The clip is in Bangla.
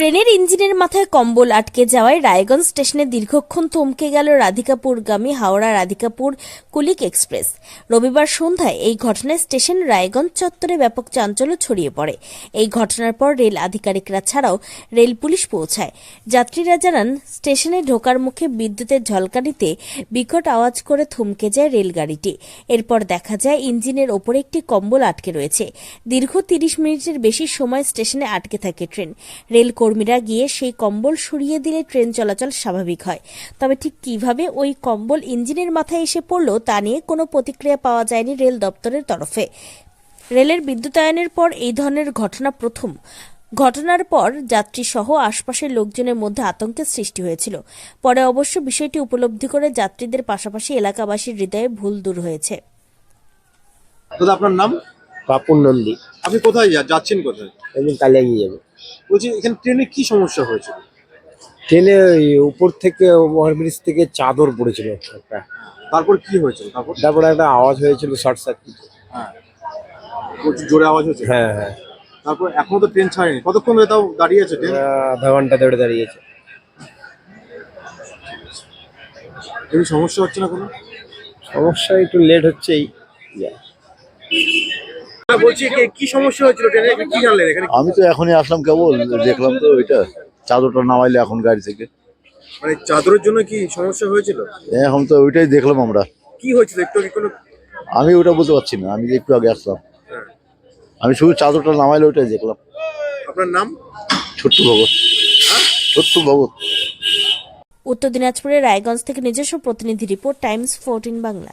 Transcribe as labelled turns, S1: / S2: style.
S1: ট্রেনের ইঞ্জিনের মাথায় কম্বল আটকে যাওয়ায় রায়গঞ্জ স্টেশনে দীর্ঘক্ষণ থমকে গেল রাধিকাপুরগামী হাওড়া রাধিকাপুর কুলিক এক্সপ্রেস। রবিবার সন্ধ্যায় এই ঘটনায় স্টেশন রায়গঞ্জ চত্বরে ব্যাপক চাঞ্চল্য ছড়িয়ে পড়ে। এই ঘটনার পর রেল আধিকারিকরা ছাড়াও রেল পুলিশ পৌঁছায়। যাত্রীরা জানান, স্টেশনে ঢোকার মুখে বিদ্যুতের ঝলকানিতে বিকট আওয়াজ করে থমকে যায় রেলগাড়িটি। এরপর দেখা যায়, ইঞ্জিনের ওপরে একটি কম্বল আটকে রয়েছে। দীর্ঘ তিরিশ মিনিটের বেশি সময় স্টেশনে আটকে থাকে ট্রেন। রেল কর্মীরা গিয়ে সেই কম্বল সরিয়ে দিলে ট্রেন চলাচল স্বাভাবিক হয়। তবে ঠিক কীভাবে ওই কম্বল ইঞ্জিনের মাথায় এসে পড়ল তা নিয়ে কোনো প্রতিক্রিয়া পাওয়া যায়নি রেল দপ্তরের তরফে। রেলের বিদ্যুতায়নের পর এই ধরনের ঘটনা প্রথম। ঘটনার পর যাত্রী সহ আশপাশের লোকজনের মধ্যে আতঙ্কের সৃষ্টি হয়েছিল। পরে অবশ্য বিষয়টি উপলব্ধি করে যাত্রীদের পাশাপাশি এলাকাবাসীর হৃদয়ে ভুল দূর হয়েছে।
S2: আপনার নাম?
S3: পাপুন নন্দী
S2: আপনি কোথায় যাচ্ছেন কোথায়?
S3: একদিন কালিয়াগি যাব।
S2: বলছি এখানে ট্রেনে কি সমস্যা হয়েছিল?
S3: ট্রেনে ওই উপর থেকে ওভারব্রিজ থেকে চাদর পড়েছিল একটা।
S2: তারপর কি হয়েছিল? তারপর?
S3: তারপরে একটা আওয়াজ হয়েছিল শর্ট সার্কিট।
S2: হ্যাঁ। প্রচুর জোরে আওয়াজ হয়েছে?
S3: হ্যাঁ হ্যাঁ।
S2: তারপর এখনও তো ট্রেন ছাড়েনি। কতক্ষণ ধরে তাও দাঁড়িয়ে আছে ট্রেন?
S3: আধা ঘণ্টা ধরে দাঁড়িয়েছে।
S2: এমনি সমস্যা হচ্ছে না কোনো?
S3: সমস্যা একটু লেট হচ্ছেই।
S2: বলছি কি- কি সমস্যা হয়েছিল? ট্রেনে কি জানলেন এখানে?
S4: আমি তো এখনই আসলাম কেবল দেখলাম তো ওইটা চাদরটা নামাইলে এখন গাড়ি থেকে।
S2: মানে চাদরের জন্য কি সমস্যা হয়েছিল?
S4: এখন তো ওইটাই দেখলাম আমরা।
S2: কি হয়েছিল? একটু কি কোনো
S4: আমি ওটা বলতে পারছি না আমি যে একটু আগে আসলাম। আমি শুধু চাদরটা নামাইলে ওইটাই দেখলাম।
S2: আপনার নাম?
S4: ছোট্ট ভগত ছোট্ট ভগত
S1: উত্তর দিনাজপুরের রায়গঞ্জ থেকে নিজস্ব প্রতিনিধি report times fourteen Bangla.